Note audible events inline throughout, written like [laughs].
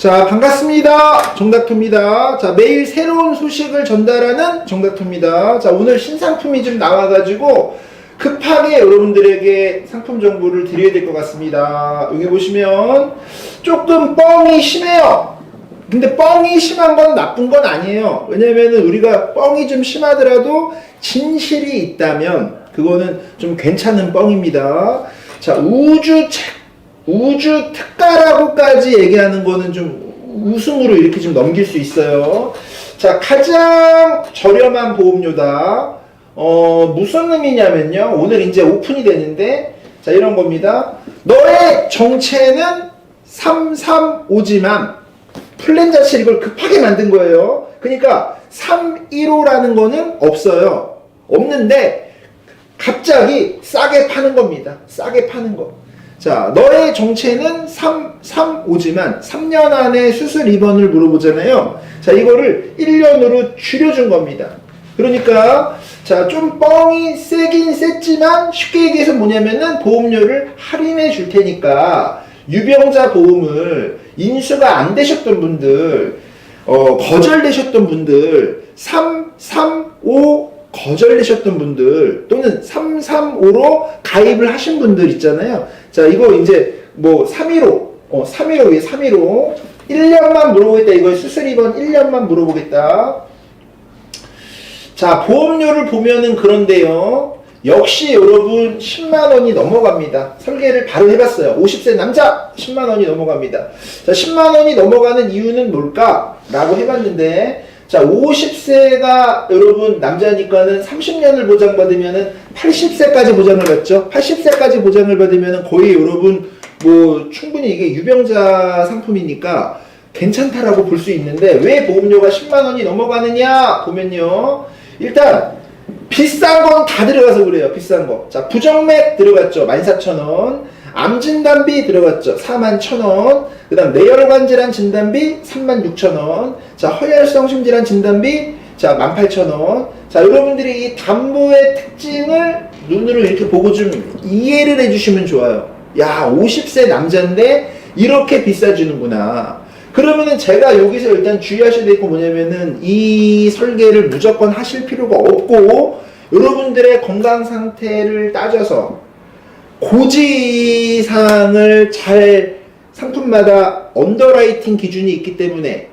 자, 반갑습니다. 정닥터입니다. 자, 매일 새로운 소식을 전달하는 정닥터입니다. 자, 오늘 신상품이 좀 나와가지고 급하게 여러분들에게 상품 정보를 드려야 될 것 같습니다. 여기 보시면 조금 뻥이 심해요. 근데 뻥이 심한 건 나쁜 건 아니에요. 왜냐면 우리가 뻥이 좀 심하더라도 진실이 있다면 그거는 좀 괜찮은 뻥입니다. 자, 우주 책, 우주 특가라고까지 얘기하는 거는 좀 웃음으로 이렇게 좀 넘길 수 있어요. 자, 가장 저렴한 보험료다. 어, 무슨 의미냐면요. 오늘 이제 오픈이 되는데, 자, 이런 겁니다. 너의 정체는 335지만, 플랜 자체 이걸 급하게 만든 거예요. 그러니까 315라는 거는 없어요. 없는데 갑자기 싸게 파는 겁니다. 싸게 파는 거. 자, 너의 정체는 335지만 3년 안에 수술 입원을 물어보잖아요. 자, 이거를 1년으로 줄여준 겁니다. 그러니까 자, 좀 뻥이 세긴 셌지만 쉽게 얘기해서 뭐냐면은 보험료를 할인해 줄 테니까 유병자 보험을 인수가 안 되셨던 분들, 어, 거절되셨던 분들, 3, 3, 5 거절되셨던 분들, 또는 3, 3, 5로 가입을 하신 분들 있잖아요. 자, 이거 이제 뭐 315, 어, 315, 왜 315? 1년만 물어보겠다. 이거 수술 입원 1년만 물어보겠다. 자, 보험료를 보면은 그런데요. 역시 여러분 10만 원이 넘어갑니다. 설계를 바로 해봤어요. 50세 남자 10만 원이 넘어갑니다. 자, 10만 원이 넘어가는 이유는 뭘까? 라고 해봤는데, 자, 50세가 여러분 남자니까는 30년을 보장받으면은 80세까지 보장을 받죠. 80세까지 보장을 받으면은 거의 여러분 뭐 충분히 이게 유병자 상품이니까 괜찮다라고 볼 수 있는데 왜 보험료가 10만 원이 넘어가느냐 보면요. 일단 비싼 건 다 들어가서 그래요. 비싼 거. 자, 부정맥 들어갔죠. 14,000원. 암 진단비 들어갔죠. 41,000원. 그 다음 뇌혈관 질환 진단비 36,000원. 자, 허혈성 심질환 진단비 자, 18,000원. 자, 여러분들이 이 담보의 특징을 눈으로 이렇게 보고 좀 이해를 해 주시면 좋아요. 야, 50세 남자인데 이렇게 비싸주는구나. 그러면은 제가 여기서 일단 주의하셔야 될 거 뭐냐면은 이 설계를 무조건 하실 필요가 없고 여러분들의 건강 상태를 따져서 고지 사항을 잘 상품마다 언더라이팅 기준이 있기 때문에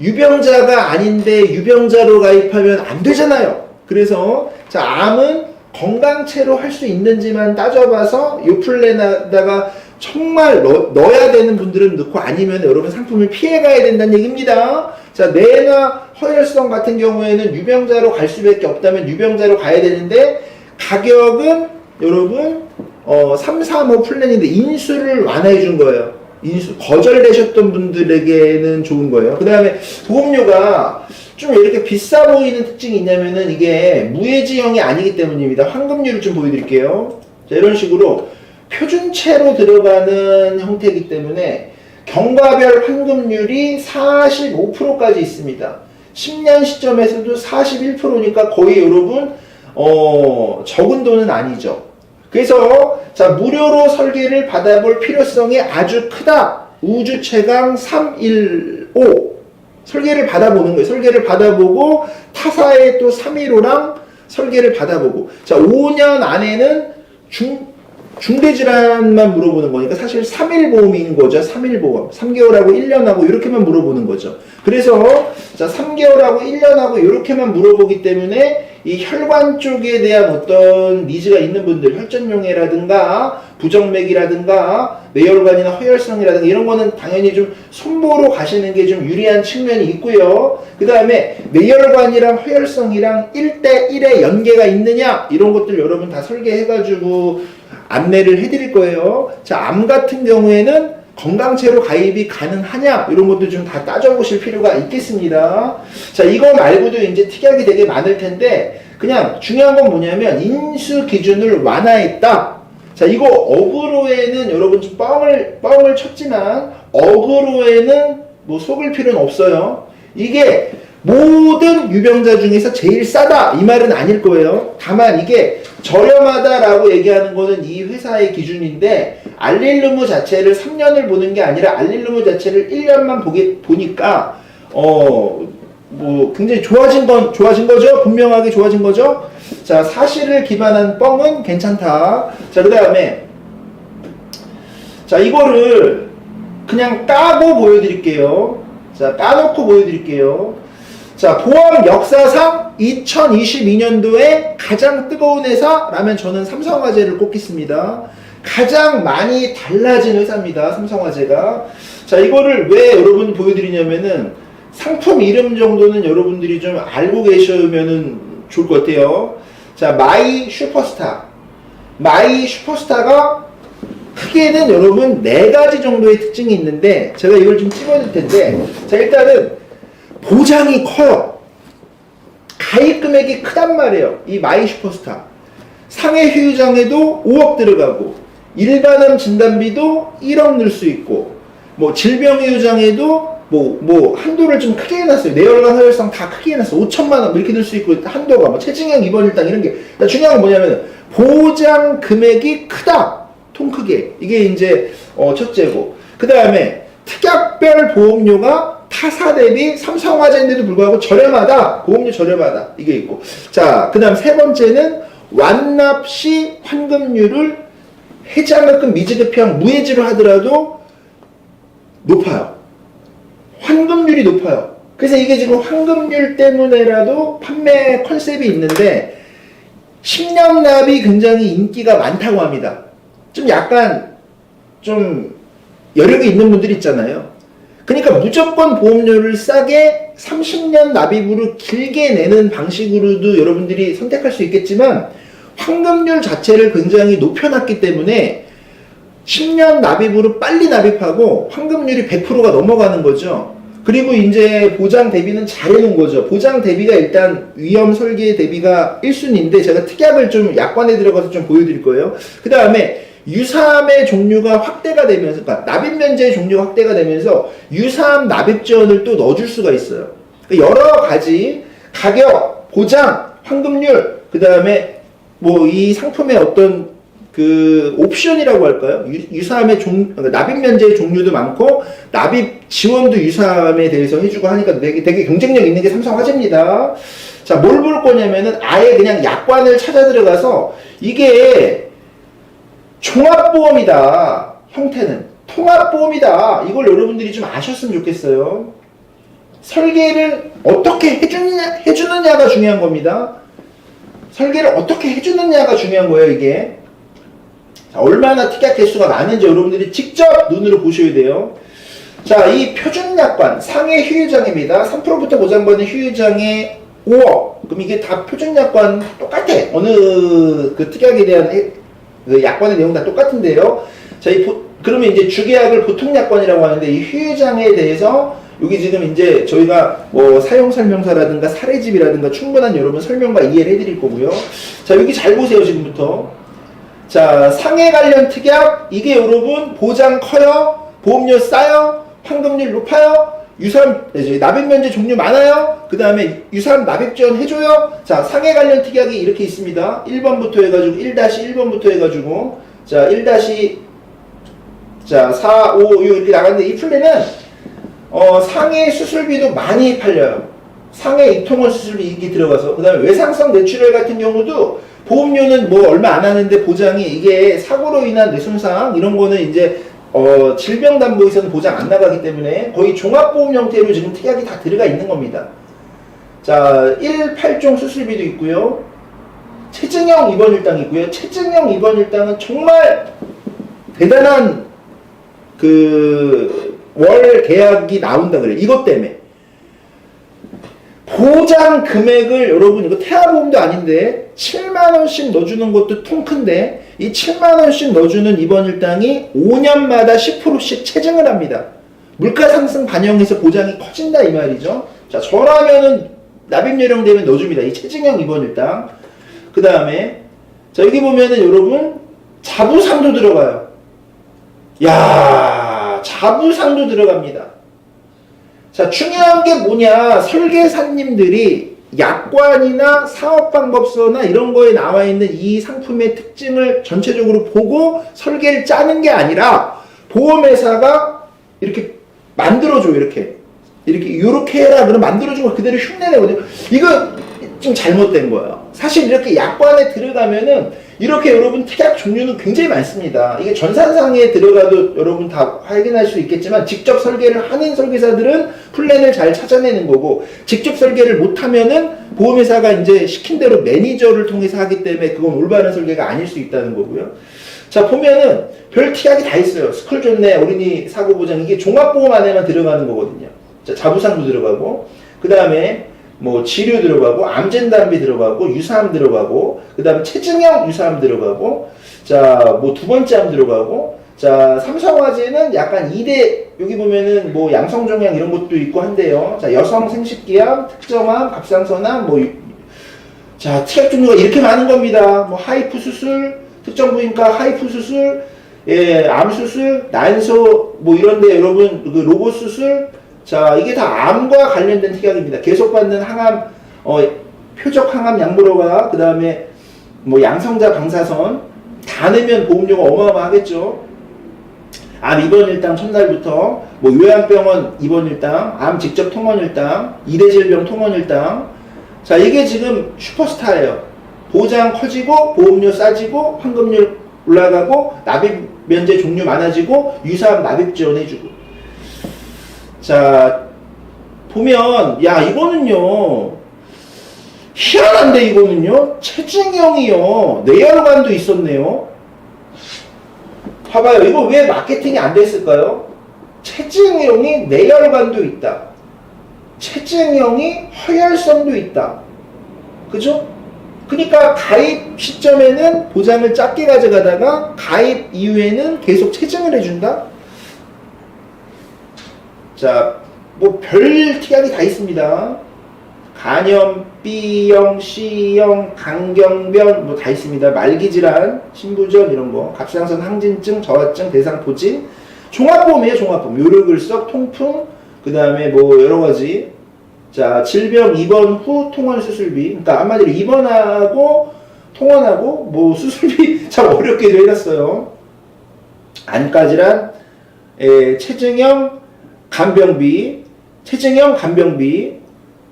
유병자가 아닌데 유병자로 가입하면 안 되잖아요. 그래서 자 암은 건강체로 할 수 있는지만 따져봐서 이 플랜에다가 정말 넣, 넣어야 되는 분들은 넣고 아니면 여러분 상품을 피해가야 된다는 얘기입니다. 자 뇌나 허혈성 같은 경우에는 유병자로 갈 수밖에 없다면 유병자로 가야 되는데 가격은 여러분 어, 335 플랜인데 인수를 완화해 준 거예요. 인수 거절되셨던 분들에게는 좋은 거예요. 그 다음에 보험료가 좀 이렇게 비싸 보이는 특징이 있냐면은 이게 무해지형이 아니기 때문입니다. 환급률을 좀 보여드릴게요. 자, 이런 식으로 표준체로 들어가는 형태이기 때문에 경과별 환급률이 45%까지 있습니다. 10년 시점에서도 41%니까 거의 여러분 어, 적은 돈은 아니죠. 그래서 자 무료로 설계를 받아볼 필요성이 아주 크다. 우주 최강 315 설계를 받아보는 거예요. 설계를 받아보고 타사의 또 315랑 설계를 받아보고 자 5년 안에는 중 중대질환만 물어보는 거니까 사실 3일 보험인 거죠. 3일 보험. 3개월하고 1년하고 이렇게만 물어보는 거죠. 그래서 자 3개월하고 1년하고 이렇게만 물어보기 때문에 이 혈관 쪽에 대한 어떤 니즈가 있는 분들 혈전용해라든가 부정맥이라든가 뇌혈관이나 허혈성이라든가 이런 거는 당연히 좀 손보로 가시는 게 좀 유리한 측면이 있고요. 그 다음에 뇌혈관이랑 허혈성이랑 1대1의 연계가 있느냐 이런 것들 여러분 다 설계해가지고 안내를 해드릴 거예요. 자, 암 같은 경우에는 건강체로 가입이 가능하냐 이런 것도 좀 다 따져보실 필요가 있겠습니다. 자, 이거 말고도 이제 특약이 되게 많을 텐데 그냥 중요한 건 뭐냐면 인수 기준을 완화했다. 자, 이거 어그로에는 여러분 좀 뻥을 뻥을 쳤지만 어그로에는 뭐 속을 필요는 없어요. 이게 모든 유병자 중에서 제일 싸다 이 말은 아닐 거예요. 다만 이게 저렴하다라고 얘기하는 거는 이 회사의 기준인데 알릴루무 자체를 3년을 보는 게 아니라 알릴루무 자체를 1년만 보게 보니까 어 뭐 굉장히 좋아진 건 좋아진 거죠. 분명하게 좋아진 거죠. 자 사실을 기반한 뻥은 괜찮다. 자 그다음에 자 이거를 그냥 까고 보여드릴게요. 자 까놓고 보여드릴게요. 자 보험 역사상 2022년도에 가장 뜨거운 회사라면 저는 삼성화재를 꼽겠습니다. 가장 많이 달라진 회사입니다. 삼성화재가. 자 이거를 왜 여러분 보여드리냐면은 상품 이름 정도는 여러분들이 좀 알고 계시면은 좋을 것 같아요. 자 마이 슈퍼스타. 마이 슈퍼스타가 크게는 여러분 네 가지 정도의 특징이 있는데 제가 이걸 좀 찍어줄 텐데 자 일단은 보장이 커요. 가입 금액이 크단 말이에요. 이 마이 슈퍼스타. 상해 휴유장에도 5억 들어가고 일반암 진단비도 1억 넣을 수 있고 뭐 질병 휴유장에도 뭐, 뭐, 한도를 좀 크게 해놨어요. 뇌혈관 혈상 다 크게 해놨어. 5천만 원 이렇게 넣을 수 있고, 한도가 뭐, 체증형 입원 일당 이런 게. 그러니까 중요한 건 뭐냐면, 보장 금액이 크다. 통 크게. 이게 이제, 어, 첫째고. 그 다음에, 특약별 보험료가 타사 대비 삼성화재인데도 불구하고 저렴하다. 보험료 저렴하다. 이게 있고. 자, 그 다음 세 번째는, 완납 시 환급률을 해지한 만큼 미지급형 무해지로 하더라도 높아요. 환급률이 높아요. 그래서 이게 지금 환급률 때문에라도 판매 컨셉이 있는데 10년 납이 굉장히 인기가 많다고 합니다. 좀 약간 좀 여력이 있는 분들 있잖아요. 그러니까 무조건 보험료를 싸게 30년 납입으로 길게 내는 방식으로도 여러분들이 선택할 수 있겠지만 환급률 자체를 굉장히 높여놨기 때문에 10년 납입으로 빨리 납입하고 환급률이 100%가 넘어가는 거죠. 그리고 이제 보장 대비는 잘 해놓은 거죠. 보장 대비가 일단 위험 설계 대비가 1순위인데 제가 특약을 좀 약관에 들어가서 좀 보여드릴 거예요. 그 다음에 유사암의 종류가 확대가 되면서, 그러니까 납입 면제의 종류가 확대가 되면서 유사암 납입 지원을 또 넣어줄 수가 있어요. 그러니까 여러 가지 가격, 보장, 환급률, 그 다음에 뭐 이 상품의 어떤 그 옵션이라고 할까요? 유, 사암의 종, 그러니까 납입 면제의 종류도 많고 납입 지원도 유사암에 대해서 해주고 하니까 되게, 되게 경쟁력 있는 게 삼성 화재입니다. 자, 뭘 볼 거냐면은 아예 그냥 약관을 찾아 들어가서 이게 종합보험이다. 형태는 통합보험이다. 이걸 여러분들이 좀 아셨으면 좋겠어요. 설계를 어떻게 해주느냐, 해주느냐가 중요한 겁니다. 설계를 어떻게 해주느냐가 중요한 거예요, 이게. 자, 얼마나 특약 개수가 많은지 여러분들이 직접 눈으로 보셔야 돼요. 자, 이 표준약관 상해 휴유장입니다. 3%부터 보장받는 휴유장의 5억. 그럼 이게 다 표준약관 똑같아. 어느 그 특약에 대한 해- 그 약관의 내용 다 똑같은데요. 자, 이 보- 그러면 이제 주계약을 보통 약관이라고 하는데 이 휴유장에 대해서 여기 지금 이제 저희가 뭐 사용 설명서라든가 사례집이라든가 충분한 여러분 설명과 이해를 해드릴 거고요. 자, 여기 잘 보세요, 지금부터. 자, 상해 관련 특약, 이게 여러분 보장 커요, 보험료 싸요, 환급률 높아요, 이제 납입 면제 종류 많아요, 그 다음에 유사암 납입 지원 해줘요. 자, 상해 관련 특약이 이렇게 있습니다. 1번부터 해가지고, 1-1번부터 해가지고, 자, 1- 자, 4, 5, 6 이렇게 나가는데 이 플랜은, 어, 상해 수술비도 많이 팔려요. 상해 입통원 수술비 이게 들어가서, 그 다음에 외상성 뇌출혈 같은 경우도 보험료는 뭐 얼마 안 하는데 보장이 이게 사고로 인한 뇌손상 이런 거는 이제 어, 질병담보에서는 보장 안 나가기 때문에 거의 종합보험 형태로 지금 특약이 다 들어가 있는 겁니다. 자, 1, 8종 수술비도 있고요. 체증형 입원 일당이 있고요. 체증형 입원 일당은 정말 대단한 그 월 계약이 나온다 그래요. 이것 때문에. 보장 금액을 여러분 이거 태아보험도 아닌데 7만 원씩 넣어주는 것도 통 큰데 이 7만 원씩 넣어주는 입원 일당이 5년마다 10%씩 체증을 합니다. 물가 상승 반영해서 보장이 커진다 이 말이죠. 자 저라면은 납입 요령되면 넣어줍니다. 이 체증형 입원 일당. 그 다음에 자 여기 보면은 여러분 자부상도 들어가요. 야 자부상도 들어갑니다. 자, 중요한 게 뭐냐. 설계사님들이 약관이나 사업방법서나 이런 거에 나와 있는 이 상품의 특징을 전체적으로 보고 설계를 짜는 게 아니라 보험회사가 이렇게 만들어줘 이렇게 이렇게 이렇게 해라 그럼 만들어주고 그대로 흉내내거든요. 이거 좀 잘못된 거예요. 사실 이렇게 약관에 들어가면은 이렇게 여러분 특약 종류는 굉장히 많습니다. 이게 전산상에 들어가도 여러분 다 확인할 수 있겠지만 직접 설계를 하는 설계사들은 플랜을 잘 찾아내는 거고 직접 설계를 못하면은 보험회사가 이제 시킨 대로 매니저를 통해서 하기 때문에 그건 올바른 설계가 아닐 수 있다는 거고요. 자 보면은 별 특약이 다 있어요. 스쿨 좋네, 어린이 사고 보장 이게 종합보험 안에만 들어가는 거거든요. 자 자부상도 들어가고 그 다음에 뭐 치료 들어가고 암 진단비 들어가고 유사암 들어가고 그 다음에 체증형 유사암 들어가고 자 뭐 두 번째 암 들어가고 자 삼성화재는 약간 2대 여기 보면은 뭐 양성종양 이런 것도 있고 한데요. 자 여성 생식기암, 특정암, 갑상선암 뭐 자, 특약 종류가 이렇게 많은 겁니다. 뭐 하이프 수술, 특정 부인과 하이프 수술, 예, 암 수술, 난소 뭐 이런데 여러분 그 로봇 수술, 자 이게 다 암과 관련된 특약입니다. 계속 받는 항암, 어, 표적 항암 약물어가 그 다음에 뭐 양성자 방사선 다 내면 보험료가 어마어마하겠죠. 암 입원 일당 첫날부터 뭐 요양병원 입원 일당, 암 직접 통원 일당, 이대질병 통원 일당. 자 이게 지금 슈퍼스타예요. 보장 커지고 보험료 싸지고 환급률 올라가고 납입 면제 종류 많아지고 유사암 납입 지원해주고. 자 보면 야 이거는요 희한한데 이거는요 체증형이요 내열관도 있었네요. 봐봐요. 이거 왜 마케팅이 안 됐을까요? 체증형이 내열관도 있다. 체증형이 허혈성도 있다. 그죠? 그러니까 가입 시점에는 보장을 작게 가져가다가 가입 이후에는 계속 체증을 해준다? 자, 뭐 별 특약이 다 있습니다. 간염, B형, C형, 강경변 뭐 다 있습니다. 말기 질환, 신부전 이런 거, 갑상선 항진증, 저하증, 대상포진, 종합보험이에요. 종합보험. 요르글석, 통풍, 그 다음에 뭐 여러 가지. 자, 질병 입원 후 통원 수술비. 그러니까 한마디로 입원하고 통원하고 뭐 수술비 [laughs] 참 어렵게 해놨어요. 안과 질환, 에, 체증형 간병비, 체증형 간병비,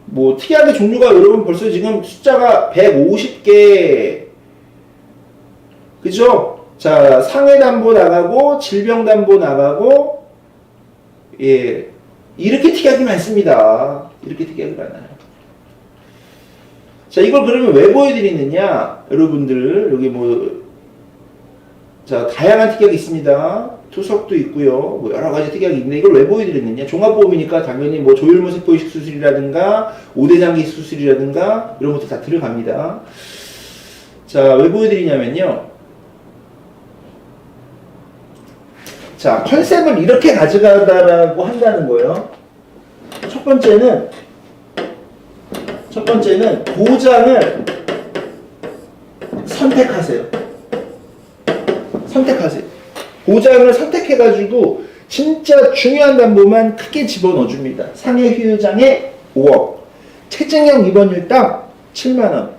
뭐 특이하게 종류가 여러분 벌써 지금 숫자가 150개 그죠? 자 상해 담보 나가고 질병 담보 나가고 예 이렇게 특약이 많습니다. 이렇게 특약이 많아요. 자 이걸 그러면 왜 보여드리느냐 여러분들 여기 뭐 자, 다양한 특약이 있습니다. 투석도 있고요. 뭐 여러 가지 특약이 있는데 이걸 왜 보여드렸느냐? 종합보험이니까 당연히 뭐 조혈모 세포 이식 수술이라든가 오대장기 수술이라든가 이런 것도 다 들어갑니다. 자, 왜 보여드리냐면요. 자, 컨셉을 이렇게 가져가다라고 한다는 거예요. 첫 번째는 첫 번째는 보장을 선택하세요. 선택하세요. 보장을 선택해가지고 진짜 중요한 담보만 크게 집어넣어줍니다. 상해 휴유장에 5억, 체증형 입원일당 7만원,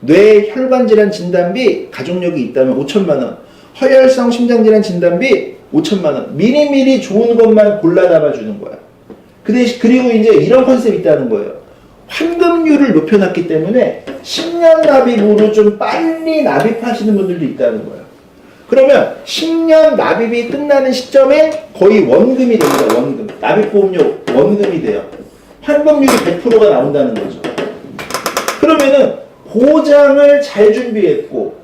뇌 혈관 질환 진단비 가족력이 있다면 5천만 원, 허혈성 심장질환 진단비 5천만 원. 미리미리 좋은 것만 골라 담아주는 거야. 그 대신 그리고 이제 이런 컨셉이 있다는 거예요. 환급률을 높여놨기 때문에 10년 납입으로 좀 빨리 납입하시는 분들도 있다는 거예요. 그러면 10년 납입이 끝나는 시점에 거의 원금이 됩니다. 원금. 납입보험료 원금이 돼요. 환급률이 100%가 나온다는 거죠. 그러면은 보장을 잘 준비했고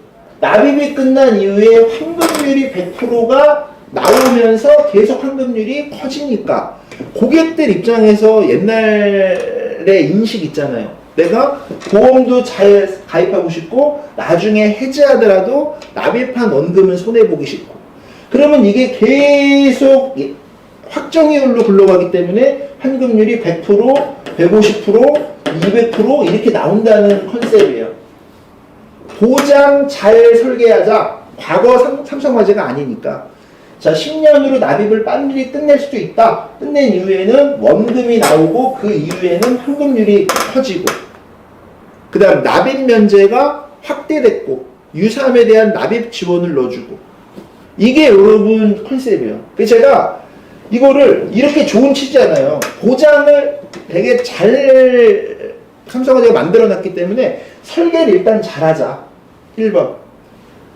납입이 끝난 이후에 환급률이 100%가 나오면서 계속 환급률이 커지니까 고객들 입장에서 옛날에 인식 있잖아요. 내가 보험도 잘 가입하고 싶고 나중에 해지하더라도 납입한 원금은 손해보기 싫고 그러면 이게 계속 확정이율로 굴러가기 때문에 환급률이 100%, 150%, 200% 이렇게 나온다는 컨셉이에요. 보장 잘 설계하자. 과거 삼, 삼성화재가 아니니까. 자, 10년으로 납입을 빨리 끝낼 수도 있다. 끝낸 이후에는 원금이 나오고 그 이후에는 환급률이 커지고. 그 다음 납입 면제가 확대됐고 유삼에 대한 납입 지원을 넣어주고 이게 여러분 컨셉이에요. 제가 이거를 이렇게 좋은 취지잖아요. 보장을 되게 잘 삼성화재가 만들어놨기 때문에 설계를 일단 잘하자. 1번.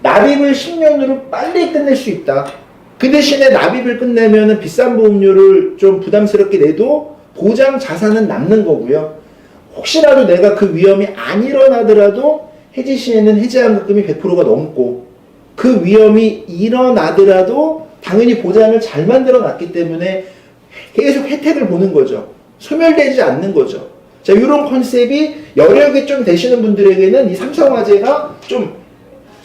납입을 10년으로 빨리 끝낼 수 있다. 그 대신에 납입을 끝내면 비싼 보험료를 좀 부담스럽게 내도 보장 자산은 남는 거고요. 혹시라도 내가 그 위험이 안 일어나더라도 해지 시에는 해지환급금이 100%가 넘고 그 위험이 일어나더라도 당연히 보장을 잘 만들어 놨기 때문에 계속 혜택을 보는 거죠. 소멸되지 않는 거죠. 자, 이런 컨셉이 여력이 좀 되시는 분들에게는 이 삼성화재가 좀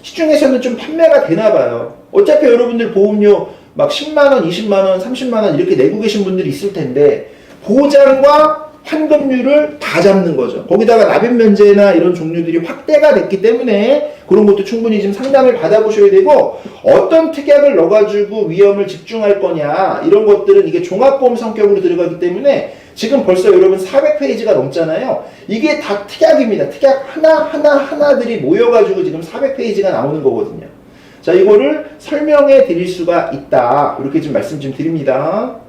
시중에서는 좀 판매가 되나 봐요. 어차피 여러분들 보험료 막 10만원, 20만원, 30만원 이렇게 내고 계신 분들이 있을 텐데 보장과 환급률을 다 잡는 거죠. 거기다가 납입 면제나 이런 종류들이 확대가 됐기 때문에 그런 것도 충분히 지금 상담을 받아보셔야 되고 어떤 특약을 넣어가지고 위험을 집중할 거냐 이런 것들은 이게 종합보험 성격으로 들어가기 때문에 지금 벌써 여러분 400페이지가 넘잖아요. 이게 다 특약입니다. 특약 하나 하나 하나들이 모여가지고 지금 400페이지가 나오는 거거든요. 자 이거를 설명해 드릴 수가 있다. 이렇게 좀 말씀 좀 드립니다.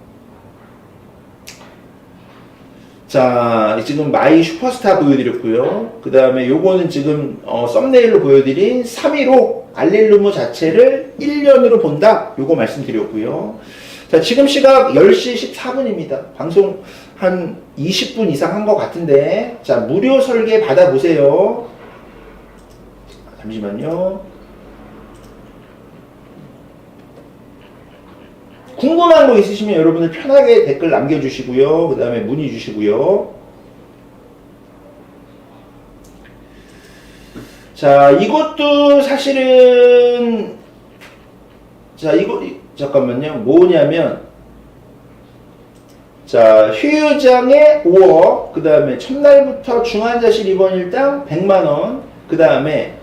자, 지금 마이 슈퍼스타 보여드렸고요. 그 다음에 요거는 지금 어, 썸네일로 보여드린 315 알릴루무 자체를 1년으로 본다. 요거 말씀드렸고요. 자, 지금 시각 10시 14분입니다. 방송 한 20분 이상 한 것 같은데, 자, 무료 설계 받아보세요. 잠시만요. 궁금한 거 있으시면 여러분들 편하게 댓글 남겨주시고요. 그 다음에 문의 주시고요. 자, 이것도 사실은, 자, 이거, 이- 잠깐만요. 뭐냐면, 자, 휴유장에 5억, 그 다음에 첫날부터 중환자실 입원 일당 100만원, 그 다음에,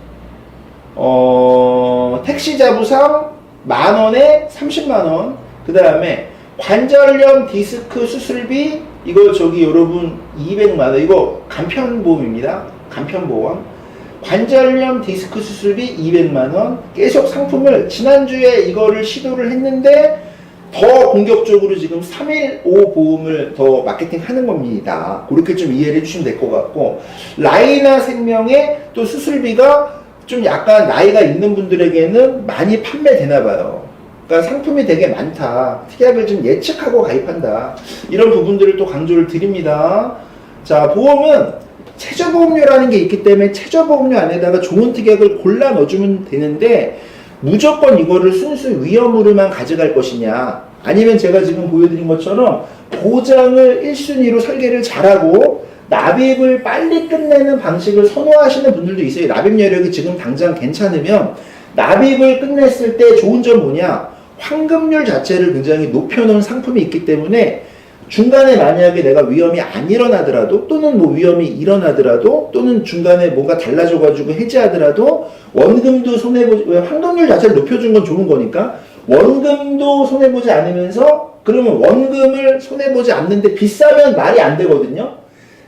어, 택시 자부상 만원에 30만원, 그 다음에 관절염 디스크 수술비, 이거 저기 여러분 200만 원, 이거 간편보험입니다. 간편보험. 관절염 디스크 수술비 200만 원, 계속 상품을 지난주에 이거를 시도를 했는데, 더 공격적으로 지금 315 보험을 더 마케팅 하는 겁니다. 그렇게 좀 이해를 해주시면 될 것 같고, 라이나 생명의 또 수술비가 좀 약간 나이가 있는 분들에게는 많이 판매되나 봐요. 그러니까 상품이 되게 많다. 특약을 좀 예측하고 가입한다. 이런 부분들을 또 강조를 드립니다. 자, 보험은 최저보험료라는 게 있기 때문에 최저보험료 안에다가 좋은 특약을 골라 넣어주면 되는데 무조건 이거를 순수 위험으로만 가져갈 것이냐 아니면 제가 지금 보여드린 것처럼 보장을 1순위로 설계를 잘하고 납입을 빨리 끝내는 방식을 선호하시는 분들도 있어요. 납입 여력이 지금 당장 괜찮으면 납입을 끝냈을 때 좋은 점 뭐냐? 환급률 자체를 굉장히 높여놓은 상품이 있기 때문에 중간에 만약에 내가 위험이 안 일어나더라도 또는 뭐 위험이 일어나더라도 또는 중간에 뭔가 달라져가지고 해지하더라도 원금도 손해보지 왜 환급률 자체를 높여준 건 좋은 거니까 원금도 손해보지 않으면서 그러면 원금을 손해보지 않는데 비싸면 말이 안 되거든요.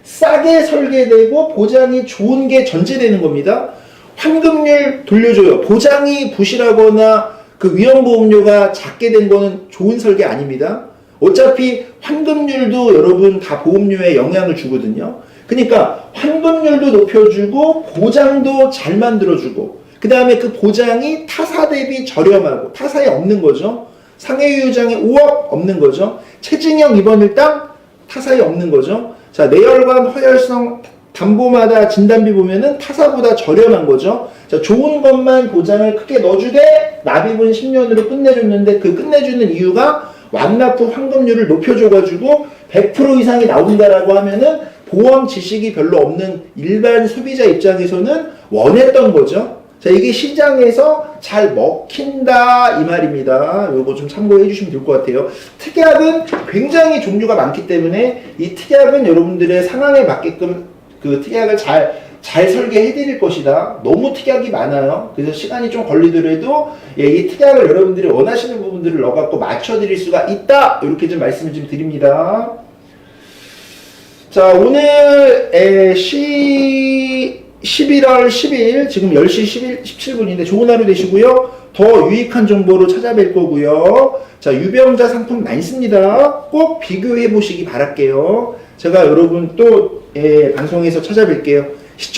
싸게 설계되고 보장이 좋은 게 전제되는 겁니다. 환급률 돌려줘요. 보장이 부실하거나 그 위험보험료가 작게 된 거는 좋은 설계 아닙니다. 어차피 환급률도 여러분 다 보험료에 영향을 주거든요. 그러니까 환급률도 높여주고 보장도 잘 만들어주고 그 다음에 그 보장이 타사 대비 저렴하고 타사에 없는 거죠. 상해유장에 5억 없는 거죠. 최진영 입원일당 타사에 없는 거죠. 자 내혈관 허혈성 담보마다 진단비 보면은 타사보다 저렴한 거죠. 자, 좋은 것만 보장을 크게 넣어주되 납입은 10년으로 끝내줬는데 그 끝내주는 이유가 완납후 환급률을 높여줘가지고 100% 이상이 나온다라고 하면은 보험 지식이 별로 없는 일반 소비자 입장에서는 원했던 거죠. 자, 이게 시장에서 잘 먹힌다 이 말입니다. 요거 좀 참고해 주시면 될 것 같아요. 특약은 굉장히 종류가 많기 때문에 이 특약은 여러분들의 상황에 맞게끔 그 특약을 잘, 잘 설계해 드릴 것이다. 너무 특약이 많아요. 그래서 시간이 좀 걸리더라도, 예, 이 특약을 여러분들이 원하시는 부분들을 넣어갖고 맞춰 드릴 수가 있다. 이렇게 좀 말씀을 좀 드립니다. 자, 오늘, 에, 시, 11월 10일 지금 10시 11, 17분인데 좋은 하루 되시고요. 더 유익한 정보로 찾아뵐 거고요. 자 유병자 상품 많습니다. 꼭 비교해 보시기 바랄게요. 제가 여러분 또 예, 방송에서 찾아뵐게요. 시청